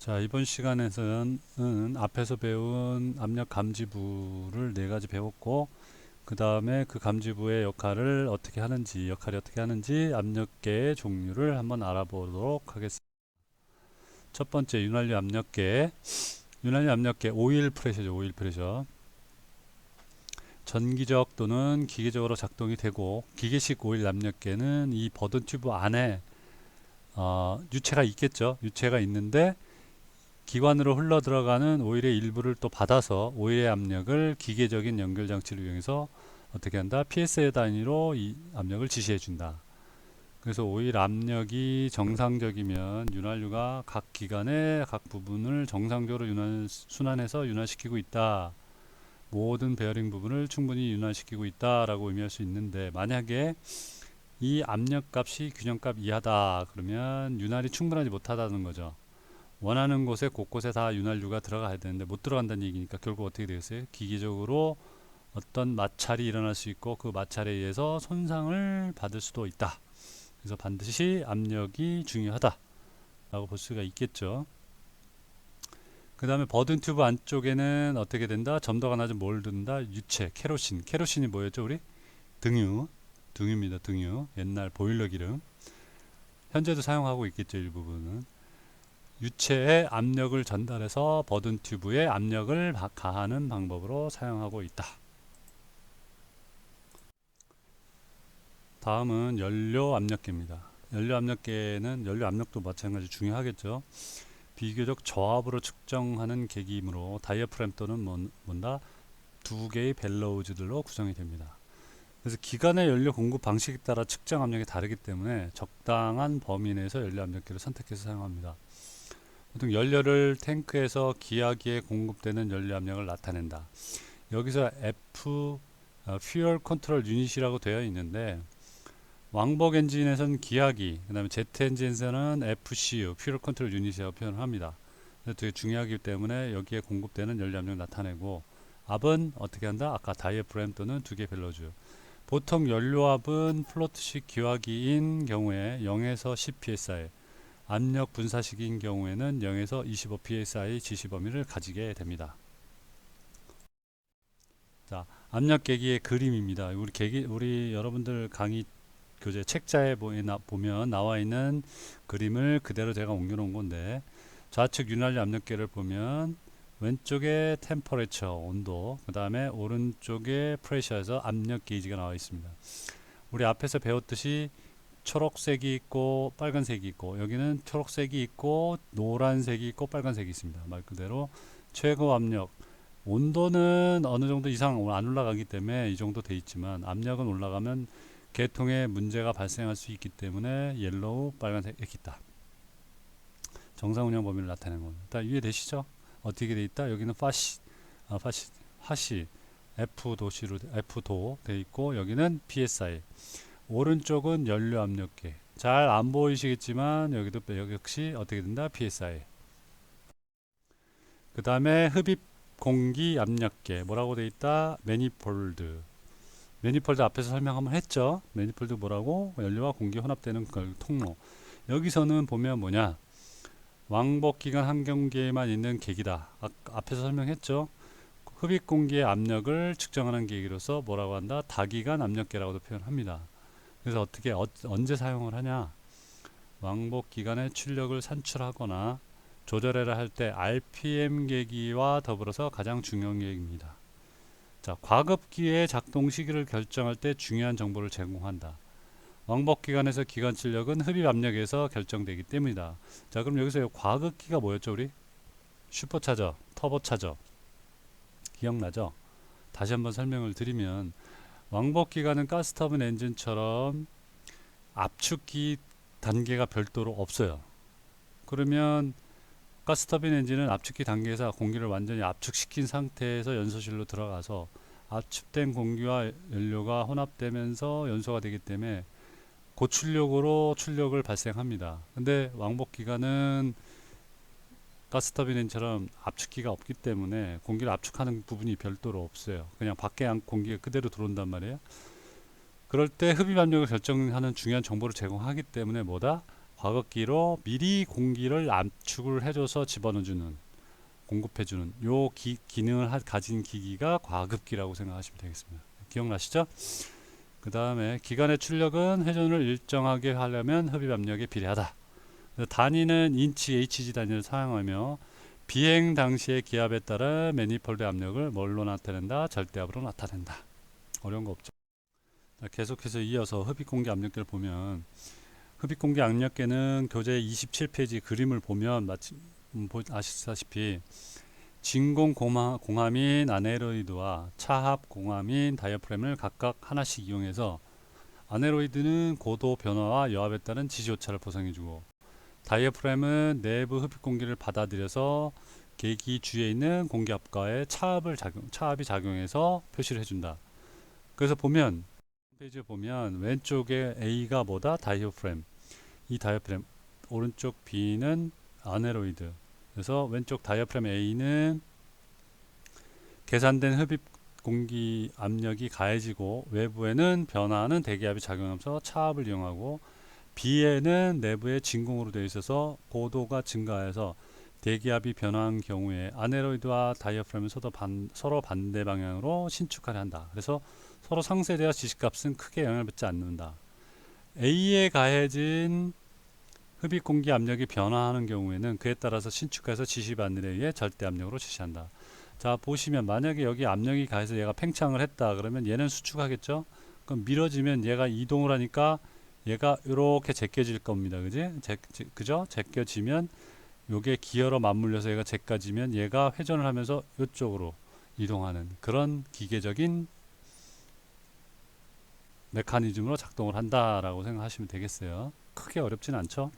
자, 이번 시간에서는 앞에서 배운 압력 감지부를 네 가지 배웠고, 그 다음에 그 감지부의 역할을 어떻게 하는지, 역할이 어떻게 하는지 압력계의 종류를 한번 알아보도록 하겠습니다. 첫 번째, 윤활유 압력계. 윤활유 압력계 오일 프레셔죠, 오일 프레셔. 전기적 또는 기계적으로 작동이 되고, 기계식 오일 압력계는 이 버든 튜브 안에 어, 유체가 있겠죠. 유체가 있는데, 기관으로 흘러 들어가는 오일의 일부를 또 받아서 오일의 압력을 기계적인 연결 장치를 이용해서 어떻게 한다? PSI 단위로 이 압력을 지시해 준다. 그래서 오일 압력이 정상적이면 윤활유가 각 기관의 각 부분을 정상적으로 윤활, 순환해서 윤활시키고 있다. 모든 베어링 부분을 충분히 윤활시키고 있다라고 의미할 수 있는데 만약에 이 압력 값이 균형값 이하다 그러면 윤활이 충분하지 못하다는 거죠. 원하는 곳에 곳곳에 다 윤활유가 들어가야 되는데 못 들어간다는 얘기니까 결국 어떻게 되겠어요? 기계적으로 어떤 마찰이 일어날 수 있고 그 마찰에 의해서 손상을 받을 수도 있다. 그래서 반드시 압력이 중요하다. 라고 볼 수가 있겠죠. 그 다음에 버든 튜브 안쪽에는 어떻게 된다? 점도가 낮은 뭘 든다? 유체, 케로신. 케로신이 뭐였죠, 우리? 등유. 등유입니다, 등유. 옛날 보일러 기름. 현재도 사용하고 있겠죠, 일부분은. 유체에 압력을 전달해서 버든 튜브에 압력을 가하는 방법으로 사용하고 있다. 다음은 연료 압력계입니다. 연료 압력계는 연료 압력도 마찬가지 중요하겠죠. 비교적 저압으로 측정하는 계기이므로 다이어프램 또는 뭔다 두 개의 벨로우즈들로 구성이 됩니다. 그래서 기관의 연료 공급 방식에 따라 측정 압력이 다르기 때문에 적당한 범위 내에서 연료 압력계를 선택해서 사용합니다. 보통 연료를 탱크에서 기하기에 공급되는 연료 압력을 나타낸다. 여기서 F 어, Fuel Control Unit이라고 되어 있는데 왕복 엔진에서는 기하기, 그 다음에 제트 엔진에서는 FCU, Fuel Control Unit이라고 표현을 합니다. 되게 중요하기 때문에 여기에 공급되는 연료 압력을 나타내고 압은 어떻게 한다? 아까 다이어프램 또는 두 개 벨로주. 보통 연료압은 플로트식 기화기인 경우에 0에서 10 psi, 압력 분사식인 경우에는 0에서 25 psi 지시 범위를 가지게 됩니다. 자, 압력 계기의 그림입니다. 우리 계기 우리 여러분들 강의 교재 책자에 보면 나와 있는 그림을 그대로 제가 옮겨 놓은 건데 좌측 윤활유 압력계를 보면 왼쪽에 템퍼레처 온도 그 다음에 오른쪽에 프레셔에서 압력 게이지가 나와 있습니다. 우리 앞에서 배웠듯이 초록색이 있고 빨간색이 있고 여기는 초록색이 있고 노란색이 있고 빨간색이 있습니다. 말 그대로 최고 압력 온도는 어느 정도 이상 안 올라가기 때문에 이 정도 돼 있지만 압력은 올라가면 계통에 문제가 발생할 수 있기 때문에 옐로우 빨간색이 있다. 정상 운영 범위를 나타내는 겁니다. 이해되시죠? 어떻게 돼 있다? 여기는 파시 아, 파시 화시 F 도시로 F 도돼 있고 여기는 PSI 오른쪽은 연료 압력계. 잘 안 보이시겠지만 여기도 여기 역시 어떻게 된다? PSI. 그 다음에 흡입 공기 압력계. 뭐라고 돼 있다? 매니폴드. 매니폴드 앞에서 설명 한번 했죠. 매니폴드 뭐라고? 연료와 공기 혼합되는 그 통로. 여기서는 보면 뭐냐? 왕복 기간 환경계에만 있는 계기다. 아, 앞에서 설명했죠. 흡입 공기의 압력을 측정하는 계기로서 뭐라고 한다? 다기간 압력계라고도 표현합니다. 그래서 어떻게 어, 언제 사용을 하냐? 왕복 기간에 출력을 산출하거나 조절해라 할 때 RPM 계기와 더불어서 가장 중요한 계기입니다. 자, 과급기의 작동 시기를 결정할 때 중요한 정보를 제공한다. 왕복 기간에서 기관 출력은 흡입 압력에서 결정되기 때문이다. 자, 그럼 여기서 과급기가 뭐였죠, 우리? 슈퍼차저, 터보차저. 기억나죠? 다시 한번 설명을 드리면 왕복 기관은 가스터빈 엔진처럼 압축기 단계가 별도로 없어요. 그러면 가스터빈 엔진은 압축기 단계에서 공기를 완전히 압축시킨 상태에서 연소실로 들어가서 압축된 공기와 연료가 혼합되면서 연소가 되기 때문에 고출력으로 출력을 발생합니다. 근데 왕복 기관은 가스터빈처럼 압축기가 없기 때문에 공기를 압축하는 부분이 별도로 없어요. 그냥 밖에 공기가 그대로 들어온단 말이에요. 그럴 때 흡입 압력을 결정하는 중요한 정보를 제공하기 때문에 뭐다? 과거기로 미리 공기를 압축을 해줘서 집어넣어주는 공급해주는 요 기, 기능을 하- 가진 기기가 과급기라고 생각하시면 되겠습니다. 기억나시죠? 그 다음에 기관의 출력은 회전을 일정하게 하려면 흡입 압력에 비례하다. 그래서 단위는 인치 HG 단위를 사용하며 비행 당시의 기압에 따라 매니폴드 압력을 뭘로 나타낸다? 절대압으로 나타낸다. 어려운 거 없죠. 자, 계속해서 이어서 흡입 공기 압력계를 보면 흡입 공기 압력계는 교재 27페이지 그림을 보면 마치 음, 보- 아시다시피 진공 공하, 공함인 아네로이드와 차합 공함인 다이어프램을 각각 하나씩 이용해서 아네로이드는 고도 변화와 여합에 따른 지시 오차를 보상해주고 다이어프램은 내부 흡입 공기를 받아들여서 계기 주위에 있는 공기 압과의 차압을 작용, 차압이 작용해서 표시를 해준다. 그래서 보면 페이지에 보면 왼쪽에 A가 뭐다? 다이어프램. 이 다이어프램 오른쪽 B는 아네로이드. 그래서 왼쪽 다이어프램 A는 계산된 흡입 공기 압력이 가해지고 외부에는 변화하는 대기압이 작용하면서 차압을 이용하고 B에는 내부에 진공으로 되어 있어서 고도가 증가해서 대기압이 변화한 경우에 아네로이드와 다이어프램은 서로, 반, 서로 반대 방향으로 신축하려 한다. 그래서 서로 상쇄되어 지시값은 크게 영향을 받지 않는다. A에 가해진 흡입 공기 압력이 변화하는 경우에는 그에 따라서 신축해서 지시바늘에 의해 절대 압력으로 지시한다. 자 보시면 만약에 여기 압력이 가해서 얘가 팽창을 했다 그러면 얘는 수축하겠죠. 그럼 밀어지면 얘가 이동을 하니까 얘가 이렇게 제껴질 겁니다. 그지? 제, 제, 그죠? 제껴지면 요게 기어로 맞물려서 얘가 제껴지면 얘가 회전을 하면서 이쪽으로 이동하는 그런 기계적인 메커니즘으로 작동을 한다라고 생각하시면 되겠어요. 크게 어렵진 않죠.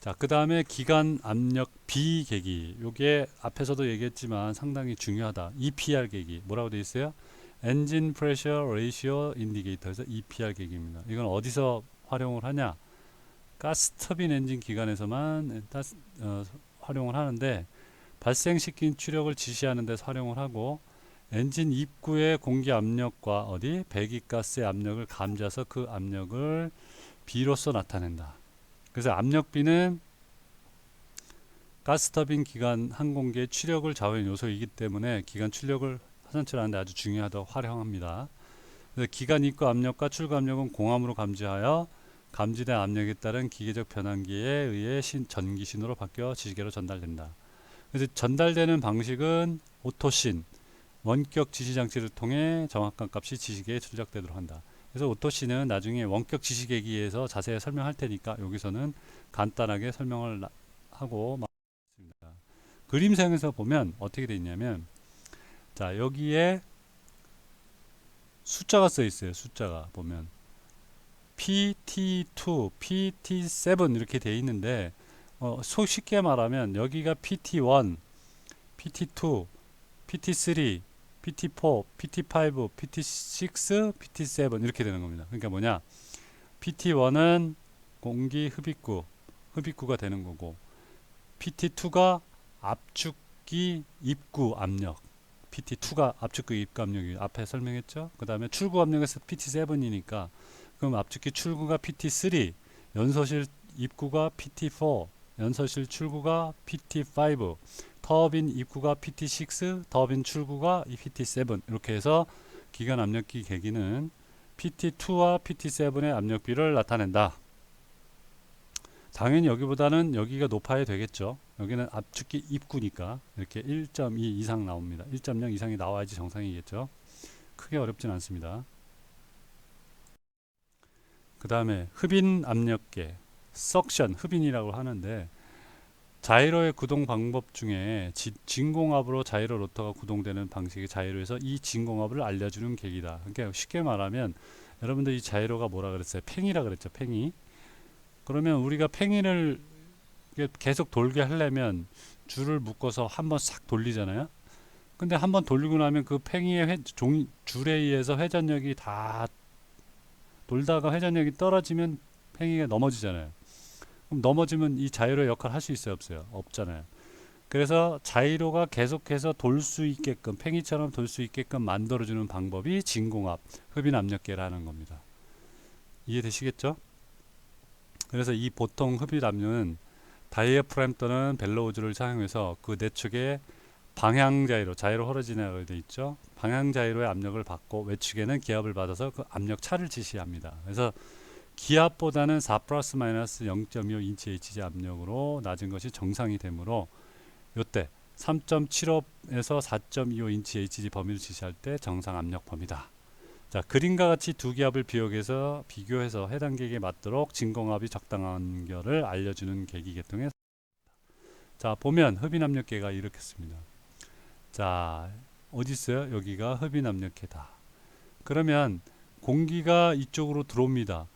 자, 그 다음에 기관 압력 비계기. 요게 앞에서도 얘기했지만 상당히 중요하다. EPR 계기. 뭐라고 되어 있어요? 엔진 프레셔 레이시오 인디게이터에서 EPR 계기입니다. 이건 어디서 활용을 하냐? 가스 터빈 엔진 기관에서만 따스- 어, 활용을 하는데 발생시킨 추력을 지시하는 데서 활용을 하고 엔진 입구의 공기 압력과 어디 배기가스의 압력을 감지해서 그 압력을 비로소 나타낸다. 그래서 압력비는 가스터빈 기관 항공기의 추력을 좌우하는 요소이기 때문에 기관 출력을 하선출하는데 아주 중요하다고 활용합니다. 기관 입구 압력과 출구 압력은 공함으로 감지하여 감지된 압력에 따른 기계적 변환기에 의해 신, 전기 신호로 바뀌어 지시계로 전달된다. 그래서 전달되는 방식은 오토신 원격 지시 장치를 통해 정확한 값이 지시계에 출력되도록 한다. 그래서 오토신은 나중에 원격 지시계기에서 자세히 설명할 테니까 여기서는 간단하게 설명을 나- 하고 마치겠습니다. 그림상에서 보면 어떻게 되어 있냐면 자 여기에 숫자가 써 있어요. 숫자가 보면 PT2, PT7 이렇게 되어 있는데 어, 소 쉽게 말하면 여기가 PT1, PT2, PT3, PT4, PT5, PT6, PT7 이렇게 되는 겁니다. 그러니까 뭐냐? PT1은 공기 흡입구, 흡입구가 되는 거고 PT2가 압축기 입구 압력, PT2가 압축기 입구 압력이 앞에 설명했죠. 그 다음에 출구 압력에서 PT7이니까 그럼 압축기 출구가 PT3, 연소실 입구가 PT4, 연소실 출구가 PT5, 터빈 입구가 PT6, 터빈 출구가 PT7 이렇게 해서 기관 압력기 계기는 PT2와 PT7의 압력비를 나타낸다. 당연히 여기보다는 여기가 높아야 되겠죠. 여기는 압축기 입구니까 이렇게 1.2 이상 나옵니다. 1.0 이상이 나와야지 정상이겠죠. 크게 어렵진 않습니다. 그 다음에 흡인 압력계, 석션, 흡인이라고 하는데 자이로의 구동 방법 중에 지, 진공압으로 자이로 로터가 구동되는 방식의 자이로에서 이 진공압을 알려주는 계기다. 그러니까 쉽게 말하면 여러분들 이 자이로가 뭐라 그랬어요? 팽이라 그랬죠. 팽이. 그러면 우리가 팽이를 계속 돌게 하려면 줄을 묶어서 한번 싹 돌리잖아요. 근데 한번 돌리고 나면 그 팽이의 회, 종, 줄에 의해서 회전력이 다 돌다가 회전력이 떨어지면 팽이가 넘어지잖아요. 그럼 넘어지면 이 자이로의 역할을 할수 있어요, 없어요? 없잖아요. 그래서 자이로가 계속해서 돌 수 있게끔 팽이처럼 돌 수 있게끔 만들어주는 방법이 진공압, 흡인 압력계라는 겁니다. 이해되시겠죠? 그래서 이 보통 흡입 압력은 다이어프램 또는 벨로우즈를 사용해서 그 내축에 방향 자위로 자위로 흐러지냐고 되어 있죠. 방향 자위로의 압력을 받고 외축에는 기압을 받아서 그 압력 차를 지시합니다. 그래서 기압보다는 4 플러스 마이너스 0.25 인치 HG 압력으로 낮은 것이 정상이 되므로 요때 3.75에서 4.25 인치 HG 범위를 지시할 때 정상 압력 범위다. 자 그림과 같이 두 기압을 비교해서 비교해서 해당 계기에 맞도록 진공압이 적당한 결을 알려주는 계기 계통에 자 보면 흡인 압력계가 이렇게 씁니다. 자 어디 있어요? 여기가 흡인 압력계다. 그러면 공기가 이쪽으로 들어옵니다.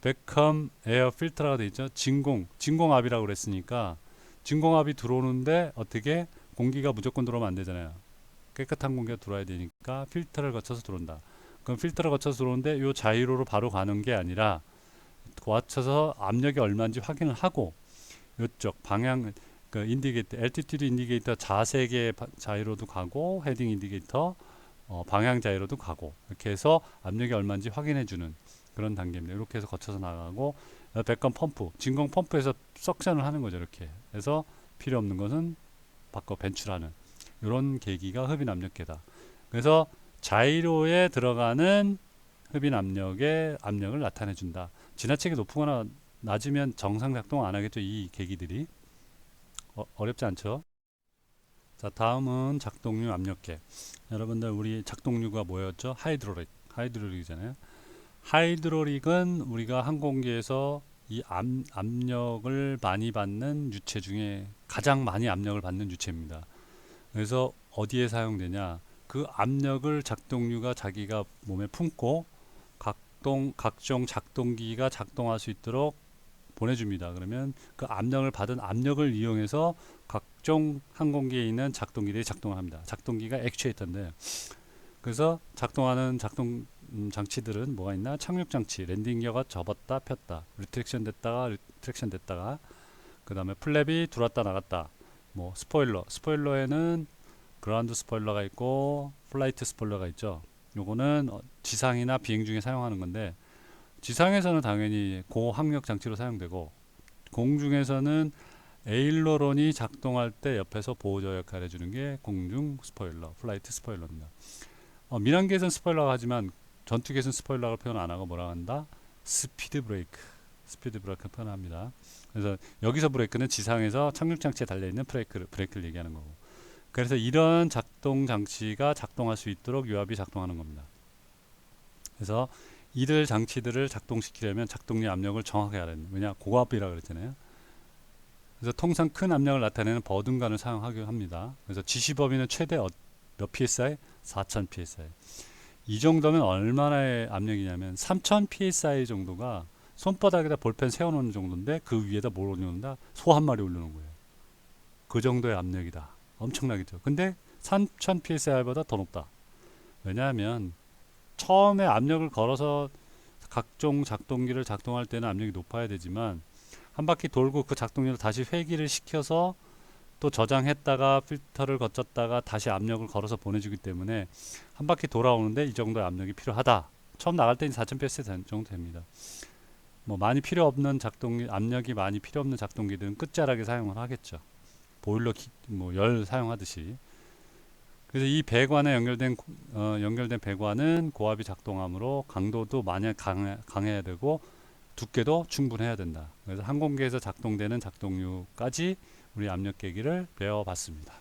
베컴 에어 필터가 돼 있죠. 진공 진공압이라고 그랬으니까 진공압이 들어오는데 어떻게 공기가 무조건 들어오면 안 되잖아요. 깨끗한 공기가 들어와야 되니까 필터를 거쳐서 들어온다. 그럼 필터를 거쳐서 들어오는데 요 자이로로 바로 가는 게 아니라 거쳐서 압력이 얼마인지 확인을 하고 요쪽 방향 그 인디게이터 엘티튜드 인디게이터 바- 자이로도 가고 헤딩 인디게이터 어, 방향 자이로도 가고 이렇게 해서 압력이 얼마인지 확인해 주는 그런 단계입니다. 이렇게 해서 거쳐서 나가고 어, 백건 펌프 진공 펌프에서 석션을 하는 거죠. 이렇게 해서 필요 없는 것은 바꿔 배출하는 이런 계기가 흡인 압력계다. 그래서 자이로에 들어가는 흡인 압력의 압력을 나타내 준다. 지나치게 높거나 낮으면 정상 작동 안 하겠죠. 이 계기들이 어, 어렵지 않죠. 자 다음은 작동류 압력계. 여러분들 우리 작동류가 뭐였죠? 하이드로릭. 하이드로릭이잖아요. 하이드로릭은 우리가 항공기에서 이 압, 압력을 많이 받는 유체 중에 가장 많이 압력을 받는 유체입니다. 그래서 어디에 사용되냐? 그 압력을 작동류가 자기가 몸에 품고 각동 각종 작동기가 작동할 수 있도록 보내줍니다. 그러면 그 압력을 받은 압력을 이용해서 각종 항공기에 있는 작동기들이 작동을 합니다. 작동기가 액추에이터인데 그래서 작동하는 작동 음, 장치들은 뭐가 있나? 착륙 장치, 랜딩 기어가 접었다 폈다, 리트랙션 됐다가 리트랙션 됐다가 그 다음에 플랩이 들어왔다 나갔다, 뭐 스포일러, 스포일러에는 그라운드 스포일러가 있고 플라이트 스포일러가 있죠. 요거는 어, 지상이나 비행 중에 사용하는 건데 지상에서는 당연히 고학력 장치로 사용되고 공중에서는 에일로론이 작동할 때 옆에서 보호저 역할을 해주는 게 공중 스포일러, 플라이트 스포일러입니다. 어, 민항계에서는 스포일러가 하지만 전투기에서는 스포일러를 표현 안 하고 뭐라 한다? 스피드 브레이크, 스피드 브레이크 표현합니다. 그래서 여기서 브레이크는 지상에서 착륙 장치에 달려 있는 브레이크를 브레이크를 얘기하는 거고. 그래서 이런 작동 장치가 작동할 수 있도록 유압이 작동하는 겁니다. 그래서 이들 장치들을 작동시키려면 작동력 압력을 정확하게 알아야 됩니다. 왜냐 고압이라 그랬잖아요. 그래서 통상 큰 압력을 나타내는 버든간을 사용하게 합니다. 그래서 지시 범위는 최대 어- 몇 psi? 4000 psi. 이 정도면 얼마나의 압력이냐면 3000 psi 정도가 손바닥에다 볼펜 세워놓는 정도인데 그 위에다 뭘 올려놓는다? 소 한 마리 올려놓은 거예요. 그 정도의 압력이다. 엄청나겠죠. 근데 3000 psi보다 더 높다. 왜냐하면 처음에 압력을 걸어서 각종 작동기를 작동할 때는 압력이 높아야 되지만 한 바퀴 돌고 그 작동기를 다시 회기를 시켜서 또 저장했다가 필터를 거쳤다가 다시 압력을 걸어서 보내주기 때문에 한 바퀴 돌아오는데 이 정도의 압력이 필요하다. 처음 나갈 때는 4,000 psi 정도 됩니다. 뭐 많이 필요 없는 작동기 압력이 많이 필요 없는 작동기들은 끝자락에 사용을 하겠죠. 보일러 뭐 열 사용하듯이. 그래서 이 배관에 연결된 고- 어, 연결된 배관은 고압이 작동하므로 강도도 많이 강해, 강해야 되고 두께도 충분해야 된다. 그래서 항공기에서 작동되는 작동류까지 우리 압력 계기를 배워봤습니다.